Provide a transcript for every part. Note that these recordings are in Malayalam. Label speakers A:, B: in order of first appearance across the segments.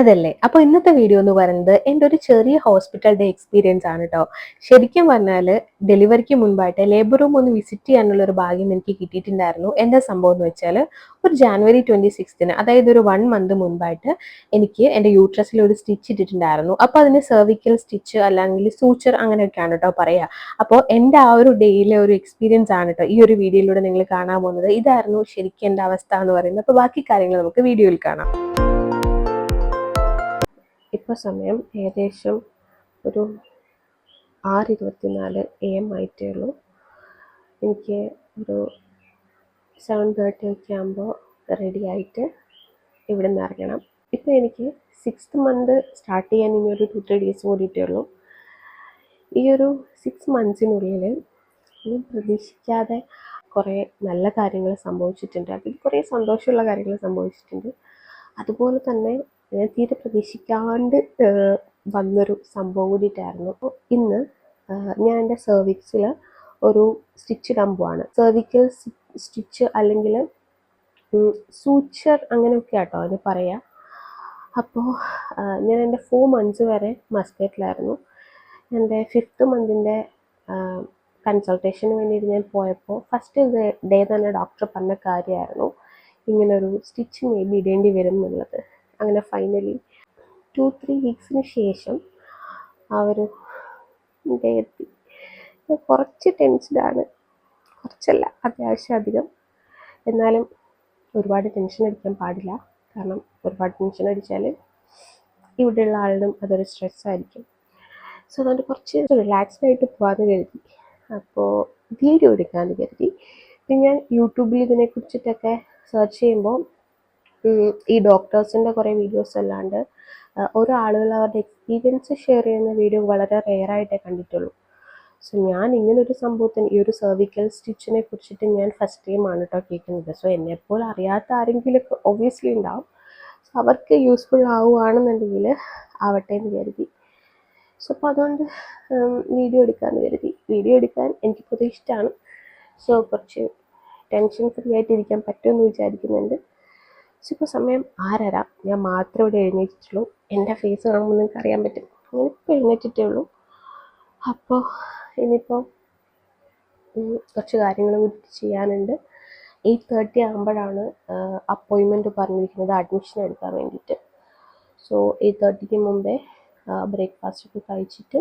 A: അതല്ലേ? അപ്പോൾ ഇന്നത്തെ വീഡിയോ എന്ന് പറയുന്നത് എന്റെ ഒരു ചെറിയ ഹോസ്പിറ്റൽ എക്സ്പീരിയൻസ് ആണ് കേട്ടോ ശരിക്കും പറഞ്ഞാൽ ഡെലിവറിക്ക് മുൻപായിട്ട് ലേബർ റൂം ഒന്ന് വിസിറ്റ് ചെയ്യാനുള്ള ഒരു ഭാഗ്യം എനിക്ക് കിട്ടിയിട്ടുണ്ടായിരുന്നു. എന്താ സംഭവം എന്ന് വെച്ചാൽ ഒരു ജാനുവരി ട്വന്റി സിക്സ്തിന് അതായത് ഒരു വൺ മന്ത് മുൻപായിട്ട് എനിക്ക് എന്റെ യൂട്രസിൽ ഒരു സ്റ്റിച്ച് ഇട്ടിട്ടുണ്ടായിരുന്നു. അപ്പോൾ അതിന് സെർവിക്കൽ സ്റ്റിച്ച് അല്ലെങ്കിൽ സൂച്ചർ അങ്ങനെയൊക്കെയാണ് കേട്ടോ പറയുക അപ്പോൾ എന്റെ ആ ഒരു ഡേയിലെ ഒരു എക്സ്പീരിയൻസ് ആണ് കേട്ടോ ഈ ഒരു വീഡിയോയിലൂടെ നിങ്ങൾ കാണാൻ പോകുന്നത്. ഇതായിരുന്നു ശരിക്കും എന്റെ അവസ്ഥ എന്ന് പറയുന്നത്. അപ്പോൾ ബാക്കി കാര്യങ്ങൾ നമുക്ക് വീഡിയോയിൽ കാണാം. ഇപ്പോൾ സമയം ഏകദേശം ഒരു ആറ് ഇരുപത്തിനാല് എ എം ആയിട്ടേ ഉള്ളൂ. എനിക്ക് ഒരു സെവൻ തേർട്ടി ഒക്കെ ആകുമ്പോൾ റെഡി ആയിട്ട് ഇവിടെ നിന്ന് ഇറങ്ങണം. ഇപ്പോൾ എനിക്ക് സിക്സ്ത് മന്ത് സ്റ്റാർട്ട് ചെയ്യാൻ ഇനി ഒരു ടു ത്രീ ഡേയ്സ് കൂടിയിട്ടേ ഉള്ളൂ. ഈ ഒരു സിക്സ് മന്ത്സിനുള്ളിൽ ഒന്നും പ്രതീക്ഷിക്കാതെ കുറേ നല്ല കാര്യങ്ങൾ സംഭവിച്ചിട്ടുണ്ട്. അതിൽ കുറേ സന്തോഷമുള്ള കാര്യങ്ങൾ സംഭവിച്ചിട്ടുണ്ട്. അതുപോലെ തന്നെ തീരെ പ്രതീക്ഷിക്കാണ്ട് വന്നൊരു സംഭവം കൂടിയിട്ടായിരുന്നു. അപ്പോൾ ഇന്ന് ഞാൻ എന്റെ സെർവിക്സിൽ ഒരു സ്റ്റിച്ച് ഇടാൻ പോവാണ്. സെർവിക്കൽ സ്റ്റിച്ച് അല്ലെങ്കിൽ സൂച്ചർ അങ്ങനെയൊക്കെ ആട്ടോ അതിന് പറയാം. അപ്പോൾ ഞാൻ എന്റെ ഫോർ മന്ത്സ് വരെ മസ്കറ്റിലായിരുന്നു. എന്റെ ഫിഫ്ത്ത് മന്തിന്റെ കൺസൾട്ടേഷന് വേണ്ടിയിട്ട് ഞാൻ പോയപ്പോൾ ഫസ്റ്റ് ഡേ തന്നെ ഡോക്ടർ പറഞ്ഞ കാര്യമായിരുന്നു ഇങ്ങനൊരു സ്റ്റിച്ച് മേ ബി ഇടേണ്ടി വരും എന്നുള്ളത് അങ്ങനെ ഫൈനലി ടു ത്രീ വീക്സിന് ശേഷം ഒരു എത്തി. കുറച്ച് ടെൻഷനാണ് കുറച്ചല്ല അത്യാവശ്യം അധികം. എന്നാലും ഒരുപാട് ടെൻഷൻ അടിക്കാൻ പാടില്ല. കാരണം ഒരുപാട് ടെൻഷൻ അടിച്ചാൽ ഇവിടെയുള്ള ആളിനും അതൊരു സ്ട്രെസ് ആയിരിക്കും. സോ അതുകൊണ്ട് കുറച്ച് റിലാക്സ്ഡ് ആയിട്ട് പോകാമെന്ന് കരുതി. അപ്പോൾ വീഡിയോ എടുക്കാമെന്ന് കരുതി. പിന്നെ ഞാൻ യൂട്യൂബിൽ ഇതിനെ കുറിച്ചിട്ടൊക്കെ സെർച്ച് ചെയ്യുമ്പോൾ ഈ ഡോക്ടേഴ്സിന്റെ കുറേ വീഡിയോസ് അല്ലാണ്ട് ഓരോ ആളുകൾ അവരുടെ എക്സ്പീരിയൻസ് ഷെയർ ചെയ്യുന്ന വീഡിയോ വളരെ റെയർ ആയിട്ടേ കണ്ടിട്ടുള്ളൂ. സോ ഞാൻ ഇങ്ങനൊരു സംഭവത്തിന് ഈ ഒരു സെർവിക്കൽ സ്റ്റിച്ചിനെ കുറിച്ചിട്ട് ഞാൻ ഫസ്റ്റ് ടൈമാണ് കേട്ടോ കേൾക്കുന്നത്. സോ എന്നെപ്പോലെ അറിയാത്ത ആരെങ്കിലും ഒബ്വിയസ്ലി ഉണ്ടാവും. സോ അവർക്ക് യൂസ്ഫുൾ ആവുകയാണെന്നുണ്ടെങ്കിൽ ആവട്ടെ എന്ന് കരുതി. സോ അപ്പോൾ അതുകൊണ്ട് വീഡിയോ എടുക്കാമെന്ന് കരുതി. വീഡിയോ എടുക്കാൻ എനിക്ക് പൊതുവെ ഇഷ്ടമാണ് സോ കുറച്ച് ടെൻഷൻ ഫ്രീ ആയിട്ടിരിക്കാൻ പറ്റുമെന്ന് വിചാരിക്കുന്നുണ്ട്. ഇപ്പോൾ സമയം ആരാ ഞാൻ മാത്രമേ ഇവിടെ എഴുന്നേറ്റിട്ടുള്ളൂ. എന്റെ ഫേസ് കാണുമ്പോൾ നിങ്ങൾക്ക് അറിയാൻ പറ്റും. അങ്ങനെ ഇപ്പോൾ എഴുന്നേറ്റിട്ടേ ഉള്ളൂ. അപ്പോൾ ഇനിയിപ്പോൾ കുറച്ച് കാര്യങ്ങൾ കൂടി ചെയ്യാനുണ്ട്. എയ്റ്റ് തേർട്ടി ആകുമ്പോഴാണ് അപ്പോയിൻമെന്റ് പറഞ്ഞിരിക്കുന്നത് അഡ്മിഷൻ എടുക്കാൻ വേണ്ടിയിട്ട്. സോ എയ്റ്റ് തേർട്ടിക്ക് മുമ്പേ ബ്രേക്ക്ഫാസ്റ്റ് ഒക്കെ കഴിച്ചിട്ട്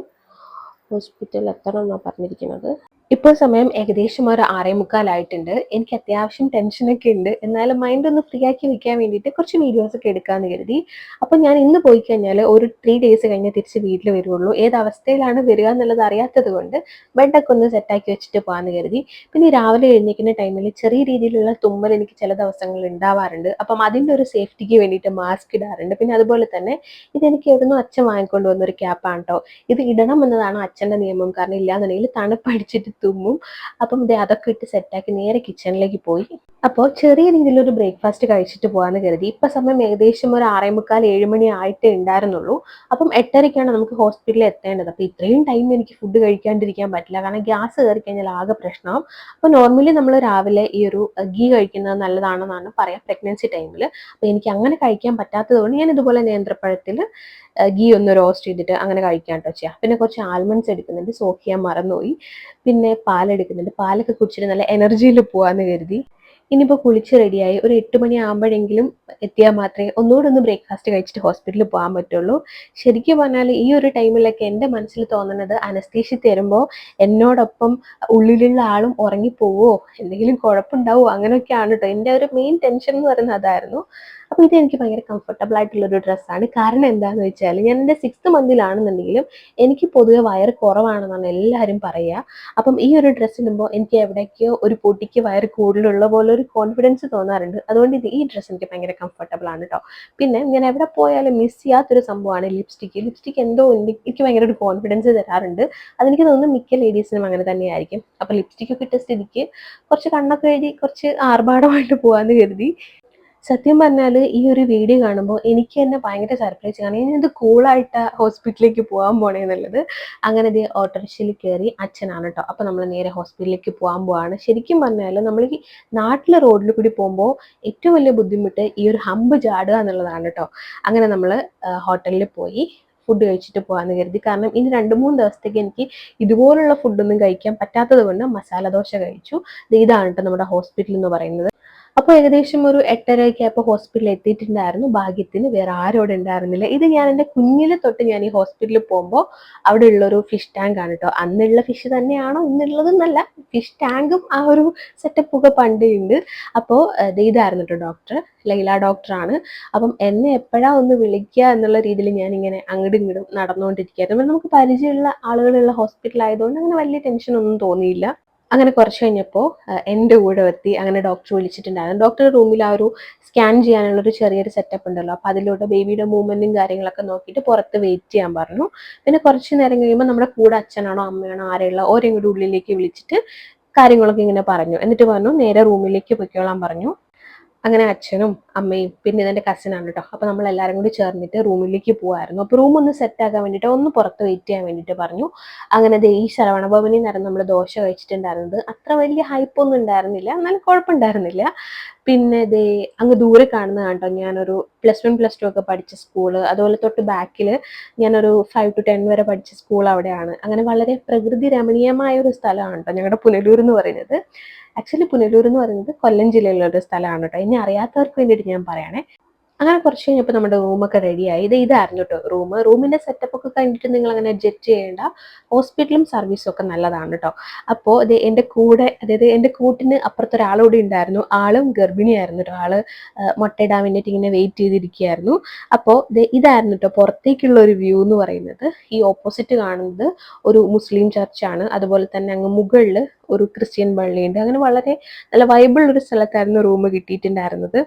A: ഹോസ്പിറ്റലിൽ എത്തണം എന്നാണ് പറഞ്ഞിരിക്കുന്നത്. ഇപ്പോൾ സമയം ഏകദേശം ഒരു ആറേ മുക്കാലായിട്ടുണ്ട്. എനിക്ക് അത്യാവശ്യം ടെൻഷനൊക്കെ ഉണ്ട്. എന്നാലും മൈൻഡ് ഒന്ന് ഫ്രീ ആക്കി വെക്കാൻ വേണ്ടിയിട്ട് കുറച്ച് വീഡിയോസ് ഒക്കെ എടുക്കാമെന്ന് കരുതി. അപ്പോൾ ഞാൻ ഇന്ന് പോയി കഴിഞ്ഞാൽ ഒരു ത്രീ ഡേയ്സ് കഴിഞ്ഞ് തിരിച്ച് വീട്ടിൽ വരുള്ളൂ. ഏത് അവസ്ഥയിലാണ് വരിക എന്നുള്ളത് അറിയാത്തത് കൊണ്ട് ബെഡൊക്കെ ഒന്ന് സെറ്റാക്കി വെച്ചിട്ട് പോകാമെന്ന് കരുതി. പിന്നെ രാവിലെ എഴുന്നേക്കുന്ന ടൈമിൽ ചെറിയ രീതിയിലുള്ള തുമ്മൽ എനിക്ക് ചില ദിവസങ്ങളിൽ ഉണ്ടാവാറുണ്ട്. അപ്പം അതിന്റെ ഒരു സേഫ്റ്റിക്ക് വേണ്ടിയിട്ട് മാസ്ക് ഇടാറുണ്ട്. പിന്നെ അതുപോലെ തന്നെ ഇതെനിക്ക് എവിടുന്ന് അച്ഛൻ വാങ്ങിക്കൊണ്ട് വന്നൊരു ക്യാപ്പാണ് കേട്ടോ ഇത് ഇടണം എന്നതാണ് അച്ഛന്റെ നിയമം. കാരണം ഇല്ലാന്നുണ്ടെങ്കിൽ തണുപ്പടിച്ചിട്ട് തുമ്മും. അപ്പം ഇത് അതൊക്കെ ഇട്ട് സെറ്റാക്കി നേരെ കിച്ചണിലേക്ക് പോയി. അപ്പോൾ ചെറിയ രീതിയിലൊരു ബ്രേക്ക്ഫാസ്റ്റ് കഴിച്ചിട്ട് പോകാമെന്ന് കരുതി. ഇപ്പം സമയം ഏകദേശം ഒരു ആറേ മുക്കാൽ ഏഴ് മണി ആയിട്ടേ ഉണ്ടായിരുന്നുള്ളൂ. അപ്പം എട്ടരയ്ക്കാണ് നമുക്ക് ഹോസ്പിറ്റലിൽ എത്തേണ്ടത്. അപ്പോൾ ഇത്രയും ടൈം എനിക്ക് ഫുഡ് കഴിക്കാണ്ടിരിക്കാൻ പറ്റില്ല. കാരണം ഗ്യാസ് കയറി കഴിഞ്ഞാൽ ആകെ പ്രശ്നമാവും അപ്പോൾ നോർമലി നമ്മൾ രാവിലെ ഈ ഒരു ഗീ കഴിക്കുന്നത് നല്ലതാണെന്നാണ് പറയാം പ്രഗ്നൻസി ടൈമിൽ അപ്പോൾ എനിക്ക് അങ്ങനെ കഴിക്കാൻ പറ്റാത്തതുകൊണ്ട് ഞാൻ ഇതുപോലെ നേന്ത്രപ്പഴത്തിൽ ഗീ ഒന്ന് റോസ്റ്റ് ചെയ്തിട്ട് അങ്ങനെ കഴിക്കാൻ കേട്ടോ ചെയ്യാം. പിന്നെ കുറച്ച് ആൽമണ്ട്സ് എടുക്കുന്നുണ്ട്. സോക്ക് ചെയ്യാൻ മറന്നുപോയി. പിന്നെ പാലെടുക്കുന്നുണ്ട് പാലൊക്കെ കുടിച്ചിട്ട് നല്ല എനർജിയിൽ പോകാമെന്ന് കരുതി. ഇനിയിപ്പോൾ കുളിച്ച് റെഡിയായി ഒരു എട്ട് മണി ആകുമ്പോഴെങ്കിലും എത്തിയാൽ മാത്രമേ ഒന്നുകൂടെ ഒന്ന് ബ്രേക്ക്ഫാസ്റ്റ് കഴിച്ചിട്ട് ഹോസ്പിറ്റലിൽ പോകാൻ പറ്റുള്ളൂ. ശരിക്കും പറഞ്ഞാൽ ഈ ഒരു ടൈമിലൊക്കെ എന്റെ മനസ്സിൽ തോന്നുന്നത് അനസ്തീഷി തരുമ്പോൾ എന്നോടൊപ്പം ഉള്ളിലുള്ള ആളും ഉറങ്ങിപ്പോവോ? എന്തെങ്കിലും കുഴപ്പമുണ്ടാവോ? അങ്ങനെയൊക്കെയാണ് കേട്ടോ എന്റെ ഒരു മെയിൻ ടെൻഷൻ എന്ന് പറയുന്നത് അതായിരുന്നു. അപ്പോൾ ഇത് എനിക്ക് ഭയങ്കര കംഫർട്ടബിൾ ആയിട്ടുള്ള ഒരു ഡ്രസ്സാണ് കാരണം എന്താണെന്ന് വെച്ചാൽ ഞാൻ എന്റെ സിക്സ്ത് മന്തിലാണെന്നുണ്ടെങ്കിലും എനിക്ക് പൊതുവെ വയർ കുറവാണെന്നാണ് എല്ലാവരും പറയുക അപ്പം ഈ ഒരു ഡ്രസ്സ് ഇടുമ്പോൾ എനിക്ക് എവിടേക്കോ ഒരു പൊട്ടിക്ക് വയർ കൂടുതലുള്ള പോലെ ഒരു കോൺഫിഡൻസ് തോന്നാറുണ്ട്. അതുകൊണ്ട് ഇത് ഈ ഡ്രസ്സ് എനിക്ക് ഭയങ്കര കംഫർട്ടബിൾ ആണ് കേട്ടോ പിന്നെ ഞാൻ എവിടെ പോയാലും മിസ് ചെയ്യാത്തൊരു സംഭവമാണ് ലിപ്സ്റ്റിക്ക് ലിപ്സ്റ്റിക്ക് എന്തോ എനിക്ക് ഭയങ്കര ഒരു കോൺഫിഡൻസ് തരാറുണ്ട്. അതെനിക്ക് തോന്നുന്നു മിക്ക ലേഡീസിനും അങ്ങനെ തന്നെയായിരിക്കും. അപ്പോൾ ലിപ്സ്റ്റിക്ക് ഒക്കെ ഇട്ട സ്ഥിതിക്ക് കുറച്ച് കണ്ണൊക്കെ എഴുതി കുറച്ച് ആർഭാടമായിട്ട് പോകാമെന്ന് കരുതി. സത്യം പറഞ്ഞാൽ ഈ ഒരു വീഡിയോ കാണുമ്പോൾ എനിക്ക് തന്നെ ഭയങ്കര സർപ്രൈസ് കാരണം ഇനി ഇത് കൂളായിട്ട് ഹോസ്പിറ്റലിലേക്ക് പോകാൻ പോണേ എന്നുള്ളത്. അങ്ങനെ ഇത് ഓട്ടോറിക്ഷയിൽ കയറി അച്ഛനാണ് കേട്ടോ അപ്പോൾ നമ്മൾ നേരെ ഹോസ്പിറ്റലിലേക്ക് പോകാൻ പോവാണ്. ശരിക്കും പറഞ്ഞാൽ നമ്മൾ ഈ നാട്ടിലെ റോഡിൽ കൂടി പോകുമ്പോൾ ഏറ്റവും വലിയ ബുദ്ധിമുട്ട് ഈ ഒരു ഹമ്പ് ചാടുക എന്നുള്ളതാണ് കേട്ടോ അങ്ങനെ നമ്മൾ ഹോട്ടലിൽ പോയി ഫുഡ് കഴിച്ചിട്ട് പോകാമെന്ന് കരുതി. കാരണം ഇനി രണ്ട് മൂന്ന് ദിവസത്തേക്ക് എനിക്ക് ഇതുപോലുള്ള ഫുഡൊന്നും കഴിക്കാൻ പറ്റാത്തത് കൊണ്ട് മസാല ദോശ കഴിച്ചു. ഇതാണ് കേട്ടോ നമ്മുടെ ഹോസ്പിറ്റൽ എന്ന് പറയുന്നത്. അപ്പോൾ ഏകദേശം ഒരു എട്ടരയ്ക്ക് അപ്പോൾ ഹോസ്പിറ്റലിൽ എത്തിയിട്ടുണ്ടായിരുന്നു. ഭാഗ്യത്തിന് വേറെ ആരും അവിടെ ഉണ്ടായിരുന്നില്ല. ഇത് ഞാൻ എന്റെ കുഞ്ഞിലെ തൊട്ട് ഞാൻ ഈ ഹോസ്പിറ്റലിൽ പോകുമ്പോൾ അവിടെ ഉള്ളൊരു ഫിഷ് ടാങ്ക് ആണ് കേട്ടോ അന്നുള്ള ഫിഷ് തന്നെയാണോ? ഇന്നുള്ളതെന്നല്ല. ഫിഷ് ടാങ്കും ആ ഒരു സെറ്റപ്പ് ഒക്കെ പണ്ടേ ഉണ്ട്. അപ്പോൾ ഇതായിരുന്നു കേട്ടോ ഡോക്ടർ ലൈല ഡോക്ടറാണ് അപ്പം എന്നെ എപ്പോഴാ ഒന്ന് വിളിക്കുക എന്നുള്ള രീതിയിൽ ഞാൻ ഇങ്ങനെ അങ്ങോട്ടും ഇങ്ങോട്ടും നടന്നുകൊണ്ടിരിക്കുകയായിരുന്നു. നമുക്ക് പരിചയമുള്ള ആളുകളുള്ള ഹോസ്പിറ്റൽ ആയതുകൊണ്ട് അങ്ങനെ വലിയ ടെൻഷൻ ഒന്നും തോന്നിയില്ല. അങ്ങനെ കുറച്ച് കഴിഞ്ഞപ്പോൾ എന്റെ കൂടെ എത്തി അങ്ങനെ ഡോക്ടർ വിളിച്ചിട്ടുണ്ടായിരുന്നു. ഡോക്ടറുടെ റൂമിൽ ആ ഒരു സ്കാൻ ചെയ്യാനുള്ള ഒരു ചെറിയൊരു സെറ്റപ്പ് ഉണ്ടല്ലോ. അപ്പോൾ അതിലൂടെ ബേബിയുടെ മൂവ്മെന്റും കാര്യങ്ങളൊക്കെ നോക്കിയിട്ട് പുറത്ത് വെയിറ്റ് ചെയ്യാൻ പറഞ്ഞു. പിന്നെ കുറച്ച് നേരം കഴിയുമ്പോൾ നമ്മുടെ കൂടെ അച്ഛനാണോ അമ്മയാണോ ആരെയുള്ള ഓരോ ഉള്ളിലേക്ക് വിളിച്ചിട്ട് കാര്യങ്ങളൊക്കെ ഇങ്ങനെ പറഞ്ഞു. എന്നിട്ട് പറഞ്ഞു നേരെ റൂമിലേക്ക് പൊയ്ക്കോളാൻ പറഞ്ഞു. അങ്ങനെ അച്ഛനും അമ്മയും പിന്നെ ഇതെന്റെ കസിനാണ് കേട്ടോ അപ്പോൾ നമ്മൾ എല്ലാവരും കൂടി ചേർന്നിട്ട് റൂമിലേക്ക് പോകുമായിരുന്നു അപ്പോൾ റൂം ഒന്ന് സെറ്റ് ആക്കാൻ വേണ്ടിയിട്ട് ഒന്ന് പുറത്ത് വെയിറ്റ് ചെയ്യാൻ വേണ്ടിയിട്ട് പറഞ്ഞു. അങ്ങനെ ഈ ശരവണഭവനിൽ നിന്നായിരുന്നു നമ്മൾ ദോശ കഴിച്ചിട്ടുണ്ടായിരുന്നത്. അത്ര വലിയ ഹൈപ്പൊന്നും ഉണ്ടായിരുന്നില്ല. എന്നാലും കുഴപ്പമുണ്ടായിരുന്നില്ല. പിന്നെ ദേ അങ്ങ് ദൂരെ കാണുന്ന കേട്ടോ ഞാനൊരു പ്ലസ് വൺ പ്ലസ് ടു ഒക്കെ പഠിച്ച സ്കൂൾ അതുപോലെ തൊട്ട് ബാക്കിൽ ഞാനൊരു ഫൈവ് ടു ടെൻ വരെ പഠിച്ച സ്കൂൾ അവിടെയാണ്. അങ്ങനെ വളരെ പ്രകൃതി രമണീയമായ ഒരു സ്ഥലമാണ് കേട്ടോ ഞങ്ങളുടെ പുനലൂർ എന്ന് പറയുന്നത്. ആക്ച്വലി പുനലൂർ എന്ന് പറയുന്നത് കൊല്ലം ജില്ലയിലുള്ള ഒരു സ്ഥലമാണ് കേട്ടോ ഇനി അറിയാത്തവർക്ക് വേണ്ടിയിട്ട് ഞാൻ പറയണേ. അങ്ങനെ കുറച്ച് കഴിഞ്ഞപ്പോൾ നമ്മുടെ റൂമൊക്കെ റെഡിയായി ഇത് ഇതായിരുന്നു കേട്ടോ റൂം റൂമിന്റെ സെറ്റപ്പ് ഒക്കെ കഴിഞ്ഞിട്ട് നിങ്ങൾ അങ്ങനെ ജഡ്ജ് ചെയ്യേണ്ട ഹോസ്പിറ്റലും സർവീസും ഒക്കെ നല്ലതാണ് കേട്ടോ അപ്പോൾ ഇത് എന്റെ കൂടെ അതായത് എന്റെ കൂട്ടിന് അപ്പുറത്ത് ഒരാളൂടെ ഉണ്ടായിരുന്നു. ആളും ഗർഭിണിയായിരുന്നു കേട്ടോ ആൾ മുട്ടയിടാൻ വേണ്ടിയിട്ട് ഇങ്ങനെ വെയിറ്റ് ചെയ്തിരിക്കുകയായിരുന്നു. അപ്പോൾ ഇത് ഇതായിരുന്നു കേട്ടോ പുറത്തേക്കുള്ള ഒരു വ്യൂ എന്ന് പറയുന്നത്. ഈ ഓപ്പോസിറ്റ് കാണുന്നത് ഒരു മുസ്ലിം ചർച്ചാണ് അതുപോലെ തന്നെ അങ്ങ് മുകളിൽ ഒരു ക്രിസ്ത്യൻ പള്ളിയുണ്ട്. അങ്ങനെ വളരെ നല്ല വൈബിൾ ഒരു സ്ഥലത്തായിരുന്നു റൂം കിട്ടിയിട്ടുണ്ടായിരുന്നത്.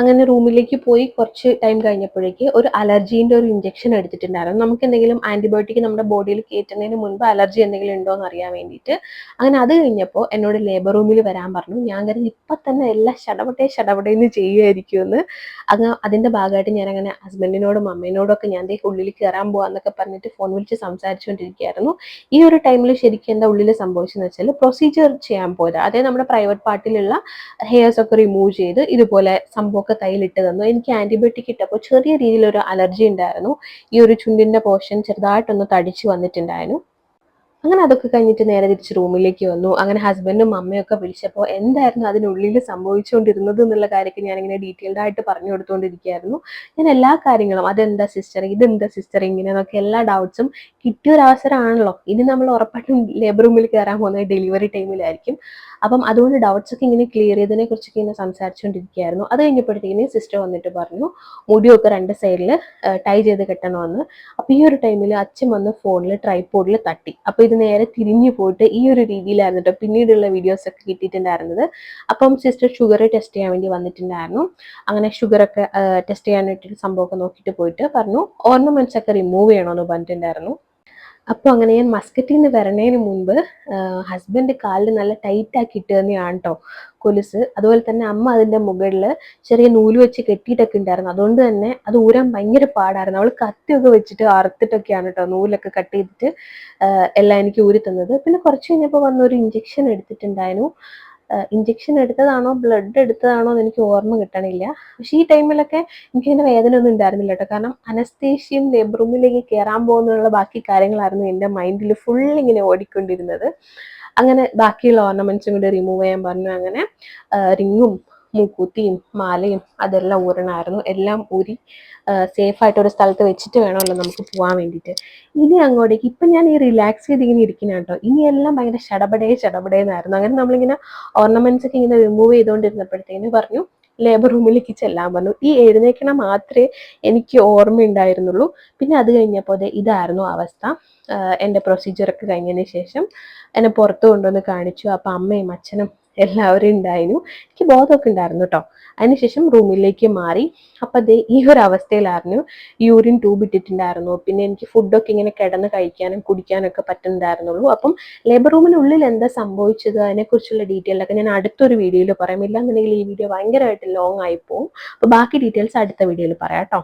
A: അങ്ങനെ റൂമിലേക്ക് പോയി കുറച്ച് ടൈം കഴിഞ്ഞപ്പോഴേക്ക് ഒരു അലർജീന്റെ ഒരു ഇഞ്ചക്ഷൻ എടുത്തിട്ടുണ്ടായിരുന്നു. നമുക്ക് എന്തെങ്കിലും ആന്റിബയോട്ടിക് നമ്മുടെ ബോഡിയിൽ കയറ്റുന്നതിന് മുൻപ് അലർജി എന്തെങ്കിലും ഉണ്ടോ എന്ന് അറിയാൻ വേണ്ടിയിട്ട്. അങ്ങനെ അത് കഴിഞ്ഞപ്പോൾ എന്നോട് ലേബർ റൂമിൽ വരാൻ പറഞ്ഞു. ഞാൻ കരുതി ഇപ്പം തന്നെ എല്ലാം ഷടപടേ ഷടപടേന്ന് ചെയ്യുമായിരിക്കുമെന്ന് അങ്ങ് അതിന്റെ ഭാഗമായിട്ട് ഞാൻ അങ്ങനെ ഹസ്ബൻഡിനോടും അമ്മേനോടും ഒക്കെ ഞാൻ ദേ ഉള്ളിൽ കയറാൻ പോകാമെന്നൊക്കെ പറഞ്ഞിട്ട് ഫോൺ വിളിച്ച് സംസാരിച്ചുകൊണ്ടിരിക്കുകയായിരുന്നു. ഈ ഒരു ടൈമിൽ ശരിക്കും എന്താ ഉള്ളിൽ സംഭവിച്ചെന്ന് വെച്ചാൽ പ്രൊസീജിയർ ചെയ്യാൻ പോയത്. അതായത് നമ്മുടെ പ്രൈവറ്റ് പാർട്ടിലുള്ള ഹെയർസ് ഒക്കെ റിമൂവ് ചെയ്ത് ഇതുപോലെ സംഭവമൊക്കെ കയ്യിലിട്ട് തന്നു. എനിക്ക് ആന്റിബയോട്ടിക് ഇട്ടപ്പോൾ ചെറിയ രീതിയിലൊരു അലർജി ഉണ്ടായിരുന്നു. ഈ ഒരു ചുണ്ടിന്റെ പോർഷൻ ചെറുതായിട്ടൊന്ന് തടിച്ചു വന്നിട്ടുണ്ടായിരുന്നു. അങ്ങനെ അതൊക്കെ കഴിഞ്ഞിട്ട് നേരെ തിരിച്ച് റൂമിലേക്ക് വന്നു. അങ്ങനെ ഹസ്ബൻഡും അമ്മയൊക്കെ ഒക്കെ വിളിച്ചപ്പോൾ എന്തായിരുന്നു അതിനുള്ളിൽ സംഭവിച്ചുകൊണ്ടിരുന്നത് എന്നുള്ള കാര്യമൊക്കെ ഞാനിങ്ങനെ ഡീറ്റെയിൽഡ് ആയിട്ട് പറഞ്ഞു കൊടുത്തുകൊണ്ടിരിക്കുകയായിരുന്നു ഞാൻ എല്ലാ കാര്യങ്ങളും അതെന്താ സിസ്റ്റർ ഇതെന്താ സിസ്റ്റർ ഇങ്ങനെ എന്നൊക്കെ എല്ലാ ഡൗട്ട്സും കിട്ടിയ ഒരു അവസരമാണല്ലോ. ഇനി നമ്മൾ ഉറപ്പായിട്ടും ലേബർ റൂമിൽ കയറാൻ പോകുന്നത് ഡെലിവറി ടൈമിലായിരിക്കും അപ്പം അതുകൊണ്ട് ഡൗട്ട്സ് ഒക്കെ ഇങ്ങനെ ക്ലിയർ ചെയ്തതിനെ കുറിച്ചൊക്കെ ഇങ്ങനെ സംസാരിച്ചുകൊണ്ടിരിക്കുകയായിരുന്നു അത് കഴിഞ്ഞപ്പോഴത്തേക്കിന് സിസ്റ്റർ വന്നിട്ട് പറഞ്ഞു മുടിയൊക്കെ രണ്ട് സൈഡിൽ ടൈ ചെയ്ത് കെട്ടണമെന്ന് അപ്പോൾ ഈ ഒരു ടൈമിൽ അച്ഛൻ വന്ന് ഫോണിൽ ട്രൈപോഡിൽ തട്ടി. അപ്പോൾ ഇത് നേരെ തിരിഞ്ഞു പോയിട്ട് ഈ ഒരു രീതിയിലായിരുന്നു കേട്ടോ പിന്നീടുള്ള വീഡിയോസ് ഒക്കെ കിട്ടിയിട്ടുണ്ടായിരുന്നത്. അപ്പം സിസ്റ്റർ ഷുഗർ ടെസ്റ്റ് ചെയ്യാൻ വേണ്ടി വന്നിട്ടുണ്ടായിരുന്നു. അങ്ങനെ ഷുഗർ ഒക്കെ ടെസ്റ്റ് ചെയ്യാനായിട്ട് സംഭവമൊക്കെ നോക്കിയിട്ട് പോയിട്ട് പറഞ്ഞു ഓർണമെന്റ്സ് ഒക്കെ റിമൂവ് ചെയ്യണമെന്ന് പറഞ്ഞിട്ടുണ്ടായിരുന്നു. അപ്പോൾ അങ്ങനെ ഞാൻ മസ്കറ്റിൽ നിന്ന് വരണേന് മുൻപ് ഹസ്ബൻഡ് കാലിൽ നല്ല ടൈറ്റ് ആക്കി ഇട്ട് തന്നെയാണ് കേട്ടോ കൊലുസ്. അതുപോലെ തന്നെ അമ്മ അതിന്റെ മുകളിൽ ചെറിയ നൂൽ വെച്ച് കെട്ടിയിട്ടൊക്കെ ഉണ്ടായിരുന്നു അതുകൊണ്ട് തന്നെ അത് ഊരാൻ ഭയങ്കര പാടായിരുന്നു. അവൾ കത്തിയൊക്കെ വെച്ചിട്ട് അറുത്തിട്ടൊക്കെയാണ് കേട്ടോ നൂലൊക്കെ കട്ട് ചെയ്തിട്ട് എല്ലാം എനിക്ക് ഊരി തന്നത്. പിന്നെ കുറച്ച് കഴിഞ്ഞപ്പോൾ വന്നൊരു ഇഞ്ചെക്ഷൻ എടുത്തിട്ടുണ്ടായിരുന്നു. ഇഞ്ചെക്ഷൻ എടുത്തതാണോ ബ്ലഡ് എടുത്തതാണോ എന്ന് എനിക്ക് ഓർമ്മ കിട്ടണില്ല. പക്ഷെ ഈ ടൈമിലൊക്കെ എനിക്കിങ്ങനെ വേദന ഒന്നും ഉണ്ടായിരുന്നില്ല കേട്ടോ. കാരണം അനസ്തേഷ്യം ലേബർ റൂമിലേക്ക് കയറാൻ പോകുന്നുള്ള ബാക്കി കാര്യങ്ങളായിരുന്നു എന്റെ മൈൻഡിൽ ഫുൾ ഇങ്ങനെ ഓടിക്കൊണ്ടിരുന്നത്. അങ്ങനെ ബാക്കിയുള്ള ഓർണമെന്റ്സും കൂടി റിമൂവ് ചെയ്യാൻ പറഞ്ഞു. അങ്ങനെ റിങ്ങും മൂക്കൂത്തിയും മാലയും അതെല്ലാം ഊരണമായിരുന്നു. എല്ലാം ഊരി സേഫ് ആയിട്ട് ഒരു സ്ഥലത്ത് വെച്ചിട്ട് വേണമല്ലോ നമുക്ക് പോകാൻ വേണ്ടിയിട്ട്. ഇനി അങ്ങോട്ടേക്ക് ഇപ്പം ഞാൻ ഈ റിലാക്സ് ചെയ്ത് ഇങ്ങനെ ഇരിക്കുന്ന കേട്ടോ. ഇനി എല്ലാം ഭയങ്കര ചടപടേ ചടപടേന്നായിരുന്നു. അങ്ങനെ നമ്മളിങ്ങനെ ഓർണമെന്റ്സ് ഒക്കെ ഇങ്ങനെ റിമൂവ് ചെയ്തുകൊണ്ടിരുന്നപ്പോഴത്തേന് പറഞ്ഞു ലേബർ റൂമിലേക്ക് ചെല്ലാൻ പറഞ്ഞു. ഈ എഴുന്നേക്കണ മാത്രമേ എനിക്ക് ഓർമ്മയുണ്ടായിരുന്നുള്ളൂ. പിന്നെ അത് കഴിഞ്ഞപ്പോൾ ഇതായിരുന്നു അവസ്ഥ. എന്റെ പ്രൊസീജിയറൊക്കെ കഴിഞ്ഞതിന് ശേഷം എന്നെ പുറത്ത് കൊണ്ടുവന്ന് കാണിച്ചു. അപ്പം അമ്മയും അച്ഛനും എല്ലാവരും ഉണ്ടായിരുന്നു. എനിക്ക് ബോധമൊക്കെ ഉണ്ടായിരുന്നു കേട്ടോ അതിനുശേഷം റൂമിലേക്ക് മാറി. അപ്പം അതേ ഈ ഒരു അവസ്ഥയിലായിരുന്നു. യൂറിൻ ട്യൂബ് ഇട്ടിട്ടുണ്ടായിരുന്നു. പിന്നെ എനിക്ക് ഫുഡൊക്കെ ഇങ്ങനെ കിടന്ന് കഴിക്കാനും കുടിക്കാനൊക്കെ പറ്റുന്നുണ്ടായിരുന്നുള്ളൂ. അപ്പം ലേബർ റൂമിനുള്ളിൽ എന്താ സംഭവിച്ചത്? അതിനെക്കുറിച്ചുള്ള ഡീറ്റെയിൽ ഒക്കെ ഞാൻ അടുത്തൊരു വീഡിയോയിൽ പറയാം. ഇല്ലാന്നുണ്ടെങ്കിൽ ഈ വീഡിയോ ഭയങ്കരമായിട്ട് ലോങ് ആയി പോകും അപ്പോൾ ബാക്കി ഡീറ്റെയിൽസ് അടുത്ത വീഡിയോയിൽ പറയാം കേട്ടോ